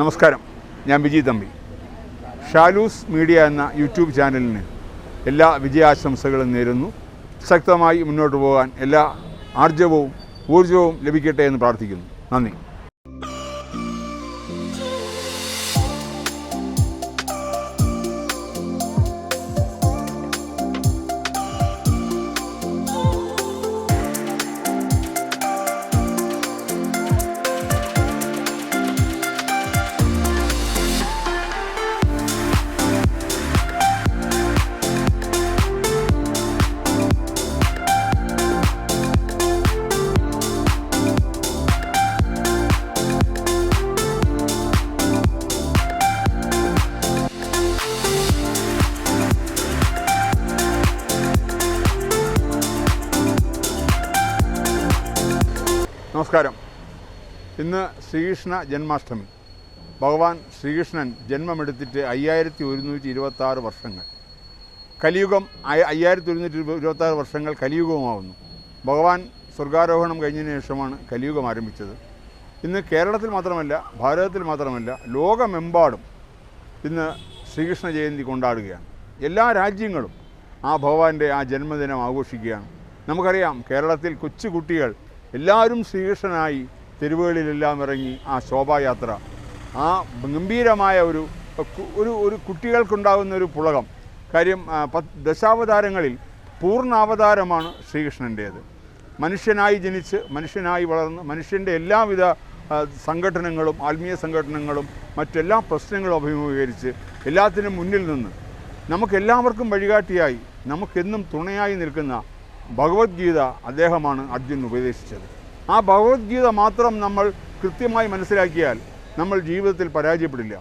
നമസ്കാരം. ഞാൻ വിജി തമ്പി. ഷാലൂസ് മീഡിയ എന്ന യൂട്യൂബ് ചാനലിന് എല്ലാ വിജയാശംസകളും നേരുന്നു. ശക്തമായി മുന്നോട്ട് പോകാൻ എല്ലാ ആർജവവും ഊർജവും ലഭിക്കട്ടെ എന്ന് പ്രാർത്ഥിക്കുന്നു. നന്ദി. നമസ്കാരം. ഇന്ന് ശ്രീകൃഷ്ണ ജന്മാഷ്ടമി. ഭഗവാൻ ശ്രീകൃഷ്ണൻ ജന്മമെടുത്തിട്ട് അയ്യായിരത്തി ഒരുന്നൂറ്റി ഇരുപത്തി ആറ് വർഷങ്ങൾ. കലിയുഗം അയ- അയ്യായിരത്തി ഒരുന്നൂറ്റി ഇരുപത്തി ആറ് വർഷങ്ങൾ കലിയുഗവുമാവുന്നു. ഭഗവാൻ സ്വർഗാരോഹണം കഴിഞ്ഞതിന് ശേഷമാണ് കലിയുഗം ആരംഭിച്ചത്. ഇന്ന് കേരളത്തിൽ മാത്രമല്ല ഭാരതത്തിൽ മാത്രമല്ല ലോകമെമ്പാടും ഇന്ന് ശ്രീകൃഷ്ണ ജയന്തി കൊണ്ടാടുകയാണ്. എല്ലാ രാജ്യങ്ങളും ആ ഭഗവാന്റെ ആ ജന്മദിനം ആഘോഷിക്കുകയാണ്. നമുക്കറിയാം കേരളത്തിൽ കൊച്ചു കുട്ടികൾ എല്ലാവരും ശ്രീകൃഷ്ണനായി തെരുവുകളിലെല്ലാം ഇറങ്ങി ആ ശോഭായാത്ര. ആ ഗംഭീരമായ ഒരു ഒരു ഒരു കുട്ടികൾക്കുണ്ടാകുന്ന ഒരു പുളകം. കാര്യം ദശാവതാരങ്ങളിൽ പൂർണാവതാരമാണ് ശ്രീകൃഷ്ണന്റേത്. മനുഷ്യനായി ജനിച്ച് മനുഷ്യനായി വളർന്ന് മനുഷ്യന്റെ എല്ലാവിധ സംഘടനകളും ആത്മീയ സംഘടനകളും മറ്റെല്ലാ പ്രശ്നങ്ങളും അഭിമുഖീകരിച്ച് എല്ലാത്തിനും മുന്നിൽ നിന്ന് നമുക്കെല്ലാവർക്കും വഴികാട്ടിയായി നമുക്കെന്നും തുണയായി നിൽക്കുന്ന ഭഗവത്ഗീത അദ്ദേഹമാണ് അർജുൻ ഉപദേശിച്ചത്. ആ ഭഗവത്ഗീത മാത്രം നമ്മൾ കൃത്യമായി മനസ്സിലാക്കിയാൽ നമ്മൾ ജീവിതത്തിൽ പരാജയപ്പെടില്ല.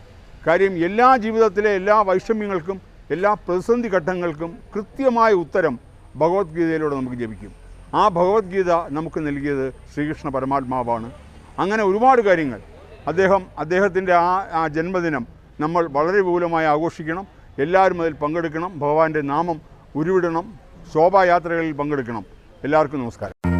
കാര്യം എല്ലാ ജീവിതത്തിലെ എല്ലാ വൈഷമ്യങ്ങൾക്കും എല്ലാ പ്രതിസന്ധി ഘട്ടങ്ങൾക്കും കൃത്യമായ ഉത്തരം ഭഗവത്ഗീതയിലൂടെ നമുക്ക് ലഭിക്കും ആ ഭഗവത്ഗീത നമുക്ക് നൽകിയത് ശ്രീകൃഷ്ണ പരമാത്മാവാണ്. അങ്ങനെ ഒരുപാട് കാര്യങ്ങൾ. അദ്ദേഹം അദ്ദേഹത്തിന്റെ ആ ആ ജന്മദിനം നമ്മൾ വളരെ വിപുലമായി ആഘോഷിക്കണം. എല്ലാവരും അതിൽ പങ്കെടുക്കണം. ഭഗവാന്റെ നാമം ഉരുവിടണം. ശോഭായാത്രകളിൽ പങ്കെടുക്കണം. എല്ലാവർക്കും നമസ്കാരം.